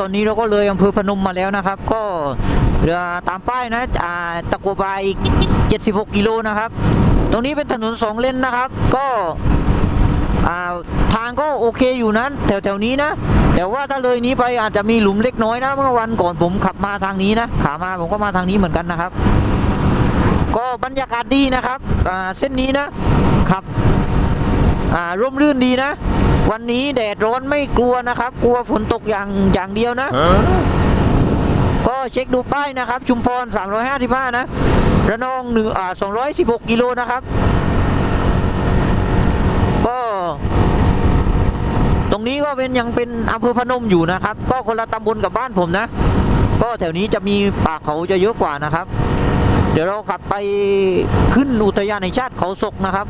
ตอนนี้เราก็เลยอำเภอพนมมาแล้วนะครับ ก็เรือตามป้ายนะอ่าตะกัวบายอีก76 กิโลนะครับ ตรงนี้เป็นถนนสองเลนนะครับ ก็อ่าทางก็โอเคอยู่นั้นแถวแถวๆนี้นะ แต่ว่าถ้าเลยนี้ไปอาจจะมีหลุมเล็กน้อยนะเมื่อวันก่อนผมขับมาทางนี้นะขามาผมก็มาทางนี้เหมือนกันนะครับ ก็บรรยากาศดีนะครับอ่าเส้นนี้นะครับอ่าร่มรื่นดีนะ วันนี้แดดร้อนไม่กลัวนะครับ กลัวฝนตกอย่างอย่างเดียวนะ ก็เช็คดูป้ายนะครับ ชุมพร 355 นะ ระนองหนึ่งอ่า216 กิโลนะครับ ก็ ตรงนี้ก็เป็นยังเป็นอำเภอพนมอยู่นะครับ ก็คนละตำบลกับบ้านผมนะ ก็แถวนี้จะมีป่าเขาจะเยอะกว่านะครับ เดี๋ยวเราขับไปขึ้นอุทยานแห่งชาติเขาศกนะครับ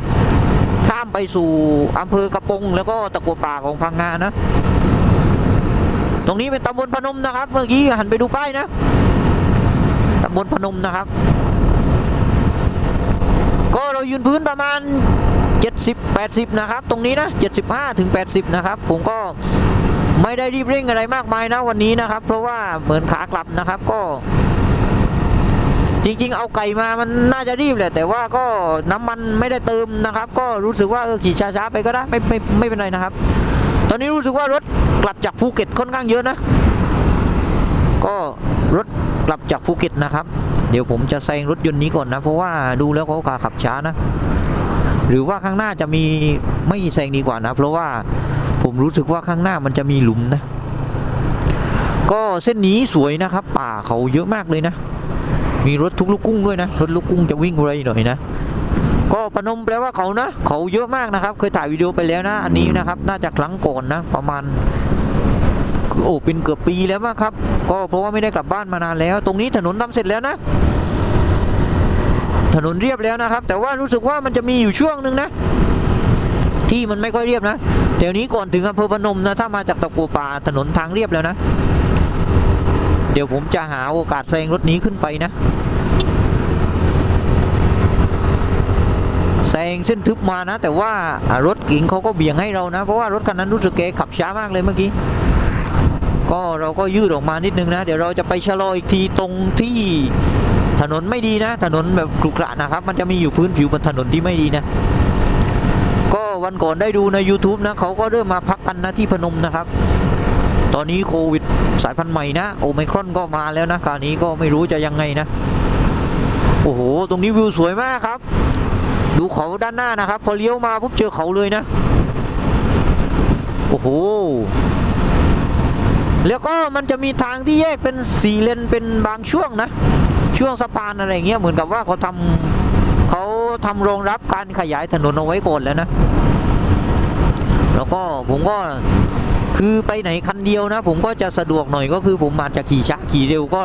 ข้ามไปสู่อำเภอกระปงแล้วก็ตะกัวป่าของพังงานะ ตรงนี้เป็นตำบลพนมนะครับ เมื่อกี้หันไปดูป้ายนะตำบลพนมนะครับ ก็เรายืนพื้นประมาณ 70 80 นะครับ ตรงนี้นะ 75ถึง80 นะครับ ผมก็ไม่ได้รีบเร่งอะไรมากมายนะวันนี้นะครับ เพราะว่าเหมือนขากลับนะครับก็ จริง ๆ เอาไก่มามันน่าจะรีบแหละแต่ว่าก็น้ำมันไม่ได้เติมนะครับ ก็รู้สึกว่าเออขี่ช้าๆไปก็ได้ไม่ไม่ไม่เป็นไรนะครับ ตอนนี้รู้สึกว่ารถกลับจากภูเก็ตค่อนข้างเยอะนะ ก็รถกลับจากภูเก็ตนะครับ เดี๋ยวผมจะแซงรถยนต์นี้ก่อนนะ เพราะว่าดูแล้วเขาขับช้านะ หรือว่าข้างหน้าจะมีไม่แซงดีกว่านะ เพราะว่าผมรู้สึกว่าข้างหน้ามันจะมีหลุมนะ ก็เส้นนี้สวยนะครับ ป่าเขาเยอะมากเลยนะ มีรถทุกลูกกุ้งด้วยนะ รถลูกกุ้งจะวิ่งเร็วหน่อยนะ ก็พนมแปลว่าเขานะ เขาเยอะมากนะครับ เคยถ่ายวิดีโอไปแล้วนะ อันนี้นะครับ น่าจะครั้งก่อนนะ ประมาณโอ้เป็นเกือบปีแล้วมั้งครับ ก็เพราะว่าไม่ได้กลับบ้านมานานแล้ว ตรงนี้ถนนทำเสร็จแล้วนะ ถนนเรียบแล้วนะครับ แต่ว่ารู้สึกว่ามันจะมีอยู่ช่วงหนึ่งนะที่มันไม่ค่อยเรียบนะแถวนี้ก่อนถึงอำเภอพนมนะ ถ้ามาจากตะกัวป่าถนนทางเรียบแล้วนะ ดี๋ยวผมจะหาโอกาสแซงรถนี้ขึ้นไปนะแซงเส้นทึบมานะ แต่ว่ารถเก๋งเขาก็เบี่ยงให้เรานะ เพราะว่ารถคันนั้นรู้สึกแกขับช้ามากเลยเมื่อกี้ก็เราก็ยืดออกมานิดนึงนะ เดี๋ยวเราจะไปชะลออีกทีตรงที่ถนนไม่ดีนะ ถนนแบบขรุขระนะครับ มันจะมีอยู่พื้นผิวบนถนนที่ไม่ดีนะ ก็วันก่อนได้ดูใน YouTube นะเขาก็เริ่มมาพักกันนะที่พนมนะครับ ตอนนี้โควิด สายพันธุ์ใหม่นะโอไมครอนก็มาแล้วนะคราวนี้ก็ไม่รู้จะยังไงนะ โอ้โห ตรงนี้วิวสวยมากครับ ดูเขาด้านหน้านะครับ พอเลี้ยวมาปุ๊บเจอเขาเลยนะ โอ้โห แล้วก็มันจะมีทางที่แยกเป็นสี่เลนเป็นบางช่วงนะ ช่วงสะพานอะไรเงี้ยเหมือนกับว่าเขาทำเขาทำรองรับการขยายถนนเอาไว้ก่อนแล้วนะ แล้วก็ผมก็ คือไปไหนคันเดียวนะ ผมก็จะสะดวกหน่อยก็คือผมอาจจะขี่ช้าขี่เร็วก็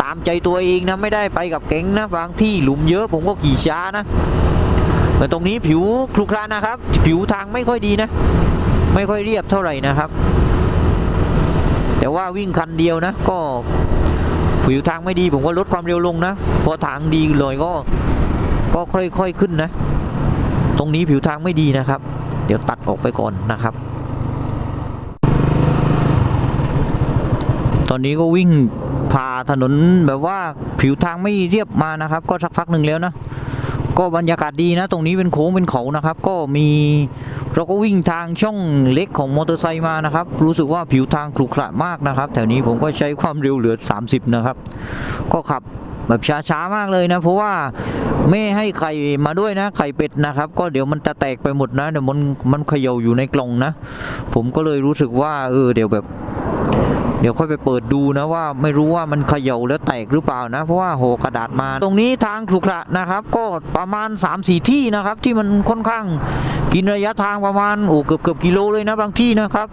ตามใจตัวเองนะไม่ได้ไปกับเก๋งนะบางที่หลุมเยอะผมก็ขี่ช้านะเหมือนตรงนี้ผิวคลุกคลานะครับ ผิวทางไม่ค่อยดีนะ ไม่ค่อยเรียบเท่าไหร่นะครับ แต่ว่าวิ่งคันเดียวนะ ก็ผิวทางไม่ดีผมก็ลดความเร็วลงนะพอทางดีเลยก็ก็ค่อยๆขึ้นนะ ตรงนี้ผิวทางไม่ดีนะครับ เดี๋ยวตัดออกไปก่อนนะครับ ตอนนี้ก็วิ่งผ่าถนนแบบว่าผิวทางไม่เรียบมานะครับ ก็สักพักหนึ่งแล้วนะก็บรรยากาศดีนะ ตรงนี้เป็นโค้งเป็นเขานะครับ ก็มีเราก็วิ่งทางช่องเล็กของมอเตอร์ไซค์มานะครับ รู้สึกว่าผิวทางขรุขระมากนะครับ แถวนี้ผมก็ใช้ความเร็วเหลือ 30 นะครับ ก็ขับแบบช้าๆมากเลยนะ เพราะว่าไม่ให้ไข่มาด้วยนะ ไข่เป็ดนะครับ ก็เดี๋ยวมันจะแตกไปหมดนะเดี๋ยวมันมันเขย่าอยู่ในกล่องนะ ผมก็เลยรู้สึกว่าเออเดี๋ยวแบบ ดี๋ยวค่อยไปเปิดดูนะว่าไม่รู้ว่ามันเขย่าแล้วแตกหรือเปล่านะ เพราะว่าโหกระดาษมา ตรงนี้ทางขรุขระนะครับ ก็ประมาณ 3-4 ที่นะครับ ที่มันค่อนข้างกินระยะทางประมาณโอ้เกือบเกือบกิโลเลยนะบางที่นะครับ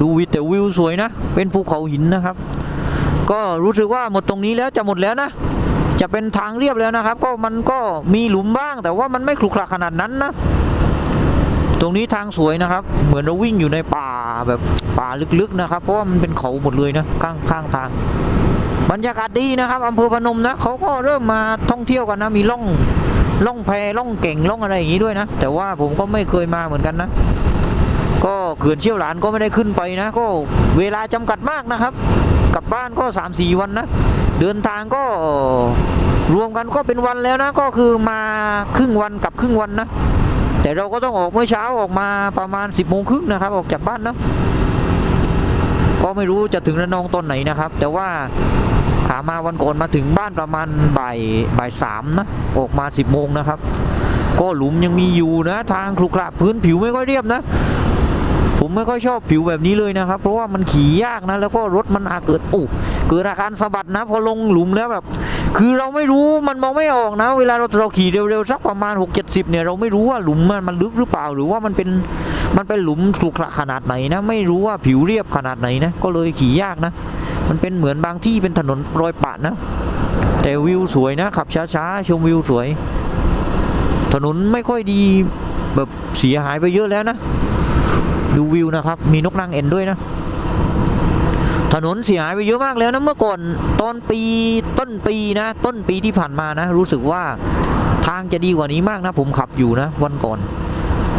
ดูวิวแต่วิวสวยนะ เป็นภูเขาหินนะครับ ก็รู้สึกว่าหมดตรงนี้แล้วจะหมดแล้วนะจะเป็นทางเรียบแล้วนะครับ ก็มันก็มีหลุมบ้าง แต่ว่ามันไม่ขรุขระขนาดนั้นนะ ตรงนี้ทางสวยนะครับ เหมือนเราวิ่งอยู่ในป่าาแบบป่าลึกๆนะครับ เพราะว่ามันเป็นเขาหมดเลยนะข้างข้างทาง บรรยากาศดีนะครับอำเภอพนมนะเขาก็เริ่มมาท่องเที่ยวกันนะมีล่องล่องแพล่องเก่งล่องอะไรอย่างนี้ด้วยนะ แต่ว่าผมก็ไม่เคยมาเหมือนกันนะ ก็เขื่อนเชี่ยวหลานก็ไม่ได้ขึ้นไปนะ ก็เวลาจำกัดมากนะครับ กลับบ้านก็3ามสี่วันนะเดินทางก็รวมกันก็เป็นวันแล้วนะ ก็คือมาครึ่งวันกับครึ่งวันนะ แต่เราก็ต้องออกเมื่อเช้าออกมาประมาณ 10บโมงครึ่งนะครับ ออกจากบ้านเนาะก็ไม่รู้จะถึงระนองตอนไหนนะครับ แต่ว่าขามาวันก่อนมาถึงบ้านประมาณบ่ายบ่ายสามนะออกมา 10บโมงนะครับ ก็หลุมยังมีอยู่นะทางครุขระพื้นผิวไม่ค่อยเรียบนะ ผมไม่ค่อยชอบผิวแบบนี้เลยนะครับ เพราะว่ามันขี่ยากนะ แล้วก็รถมันอาจเกิดอู้เกิดอาการสะบัดนะพอลงหลุมแล้วแบบ คือเราไม่รู้มันมองไม่ออกนะ เวลาเราเราขี่เร็วๆสักประมาณ 6 7 0เนี่ยเราไม่รู้ว่าหลุมมันมันลึกหรือเปล่า หรือว่ามันเป็นมันเป็นหลุมขรุขระขนาดไหนนะ ไม่รู้ว่าผิวเรียบขนาดไหนนะ ก็เลยขี่ยากนะ มันเป็นเหมือนบางที่เป็นถนนรอยปะนะ แต่วิวสวยนะขับช้าๆชมวิวสวย ถนนไม่ค่อยดีแบบเสียหายไปเยอะแล้วนะ ดูวิวนะครับ มีนกนางเอ็นด้วยนะ ถนนเสียหายไปเยอะมากแล้วนะเมื่อก่อนตอนปีต้นปีนะ ต้นปีที่ผ่านมานะ รู้สึกว่าทางจะดีกว่านี้มากนะ ผมขับอยู่นะ วันก่อน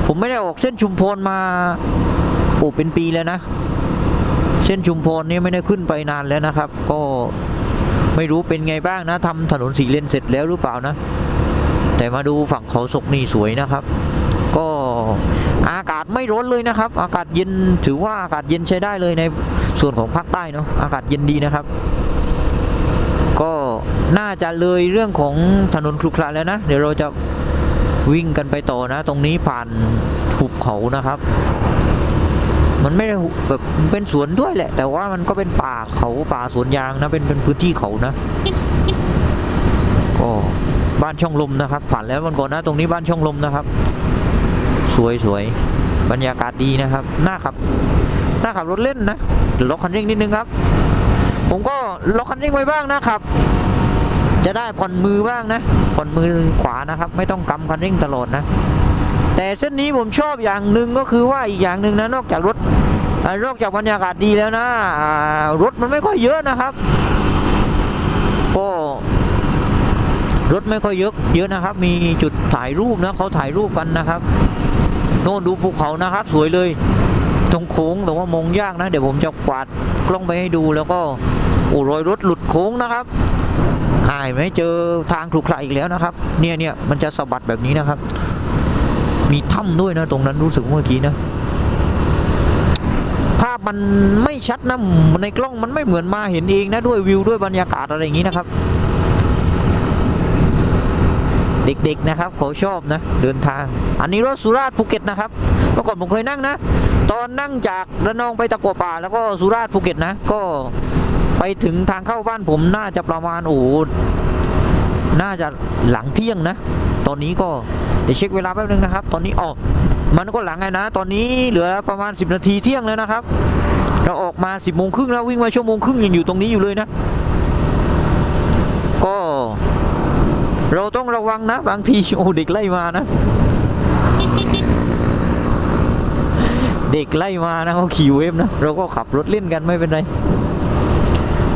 ผมไม่ได้ออกเส้นชุมพรมาโอ้เป็นปีแล้วนะ เส้นชุมพรนี่ไม่ได้ขึ้นไปนานแล้วนะครับ ก็ไม่รู้เป็นไงบ้างนะทำถนนสีเลนเสร็จแล้วหรือเปล่านะ แต่มาดูฝั่งเขาศกนี่สวยนะครับ ก็อากาศไม่ร้อนเลยนะครับ อากาศเย็นถือว่าอากาศเย็นใช้ได้เลยใน ส่วนของภาคใต้เนาะอากาศเย็นดีนะครับ ก็น่าจะเลยเรื่องของถนนครุขระแล้วนะ เดี๋ยวเราจะวิ่งกันไปต่อนะ ตรงนี้ผ่านหุบเขานะครับ มันไม่ได้แบบเป็นสวนด้วยแหละ แต่ว่ามันก็เป็นป่าเขาป่าสวนยางนะเป็นเป็นพื้นที่เขานะ ก็บ้านช่องลมนะครับ ผ่านแล้ววันก่อนนะ ตรงนี้บ้านช่องลมนะครับ สวยสวยบรรยากาศดีนะครับ น่าขับ น่าขับรถเล่นนะล็อกคันเร่งนิดนึงครับ ผมก็ล็อกคันเร่งไว้บ้างนะครับ จะได้ผ่อนมือบ้างนะผ่อนมือขวานะครับ ไม่ต้องกำคันเร่งตลอดนะ แต่เส้นนี้ผมชอบอย่างหนึ่งก็คือว่าอีกอย่างหนึ่งนะนอกจากรถนอกจากบรรยากาศดีแล้วนะรถมันไม่ค่อยเยอะนะครับก็รถไม่ค่อยเยอะเยอะนะครับ มีจุดถ่ายรูปนะเขาถ่ายรูปกันนะครับ โน่นดูภูเขานะครับ สวยเลย งโค้งแต่ว่ามองยากนะ เดี๋ยวผมจะกวาดกล้องไปให้ดูแล้วก็อ้รอยรถหลุดโค้งนะครับหายไหมเจอทางขรุขระอีกแล้วนะครับ เนี่ยเนี่ยมันจะสะบัดแบบนี้นะครับ มีถ้ำด้วยนะ ตรงนั้นรู้สึกเมื่อกี้นะ ภาพมันไม่ชัดนะในกล้องมันไม่เหมือนมาเห็นเองนะด้วยวิวด้วยบรรยากาศอะไรอย่างนี้นะครับ เด็กๆนะครับเขาชอบนะ เดินทาง อันนี้รถสุราษฎร์ภูเก็ตนะครับเมื่อก่อนผมเคยนั่งนะ ตอนนั่งจากระนองไปตะกัวป่า แล้วก็สุราษฎร์ภูเก็ตนะ ก็ไปถึงทางเข้าบ้านผมน่าจะประมาณโอ้น่าจะหลังเที่ยงนะ ตอนนี้ก็เดี๋ยวเช็คเวลาแป๊บนึงนะครับ ตอนนี้ออกมันก็หลังไงนะ ตอนนี้เหลือประมาณ 10 นาทีเที่ยงแล้วนะครับ เราออกมา 10โมงครึ่งแล้ววิ่งมาชั่วโมงครึ่งยังอยู่ตรงนี้อยู่เลยนะ ก็ เราต้องระวังนะ บางทีโอ้เด็กไล่มานะ เด็กไล่มานะเขาขี่เวฟนะเราก็ขับรถเล่นกันไม่เป็นไร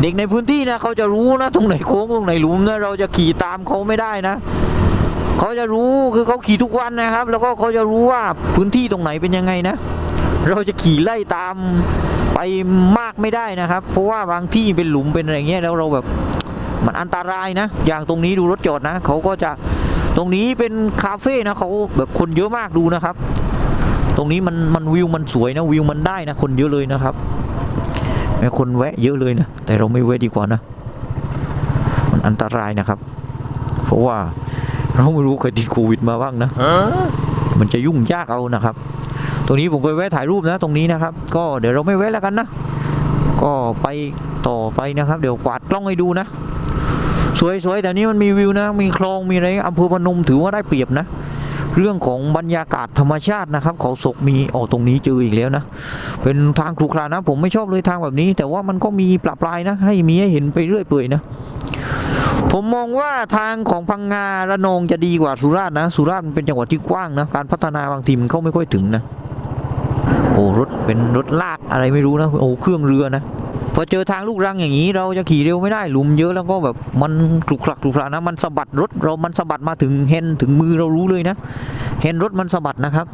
เด็กในพื้นที่นะเขาจะรู้นะตรงไหนโค้งตรงไหนหลุมนะเราจะขี่ตามเขาไม่ได้นะเขาจะรู้คือเขาขี่ทุกวันนะครับ แล้วก็เขาจะรู้ว่าพื้นที่ตรงไหนเป็นยังไงนะ เราจะขี่ไล่ตามไปมากไม่ได้นะครับ เพราะว่าบางที่เป็นหลุมเป็นอะไรเงี้ยแล้วเราแบบมันอันตรายนะ อย่างตรงนี้ดูรถจอดนะเขาก็จะตรงนี้เป็นคาเฟ่นะเขาแบบคนเยอะมากดูนะครับ ตรงนี้มันมันวิวมันสวยนะวิวมันได้นะคนเยอะเลยนะครับแม้คนแวะเยอะเลยนะแต่เราไม่แวะดีกว่านะ มันอันตรายนะครับ เพราะว่าเราไม่รู้ใครติดโควิดมาบ้างนะมันจะยุ่งยากเอานะครับ ตรงนี้ผมเคยแวะถ่ายรูปนะ ตรงนี้นะครับ ก็เดี๋ยวเราไม่แวะแล้วกันนะก็ไปต่อไปนะครับ เดี๋ยวกวาดกล้องให้ดูนะ สวยๆแต่นี้มันมีวิวนะ มีคลองมีอะไรอำเภอพนมถือว่าได้เปรียบนะ เรื่องของบรรยากาศธรรมชาตินะครับ เขาศกมีโอ้ตรงนี้เจออีกแล้วนะ เป็นทางครุขระนะ ผมไม่ชอบเลยทางแบบนี้ แต่ว่ามันก็มีปรับปลายนะ ให้มีให้เห็นไปเรื่อยเปื่อยนะผมมองว่าทางของพังงาระนองจะดีกว่าสุราษฎร์นะ สุราษฎร์มันเป็นจังหวัดที่กว้างนะ การพัฒนาบางทีมันเข้าไม่ค่อยถึงนะ โอ้รถเป็นรถลากอะไรไม่รู้นะ โอ้เครื่องเรือนะ พอเจอทางลูกรังอย่างนี้ เราจะขี่เร็วไม่ได้หลุมเยอะแล้วก็แบบมันกลุกคลักกลุกคลักนะมันสะบัดรถเรามันสะบัดมาถึงเฮนถึงมือเรารู้เลยนะ เฮนรถมันสะบัดนะครับ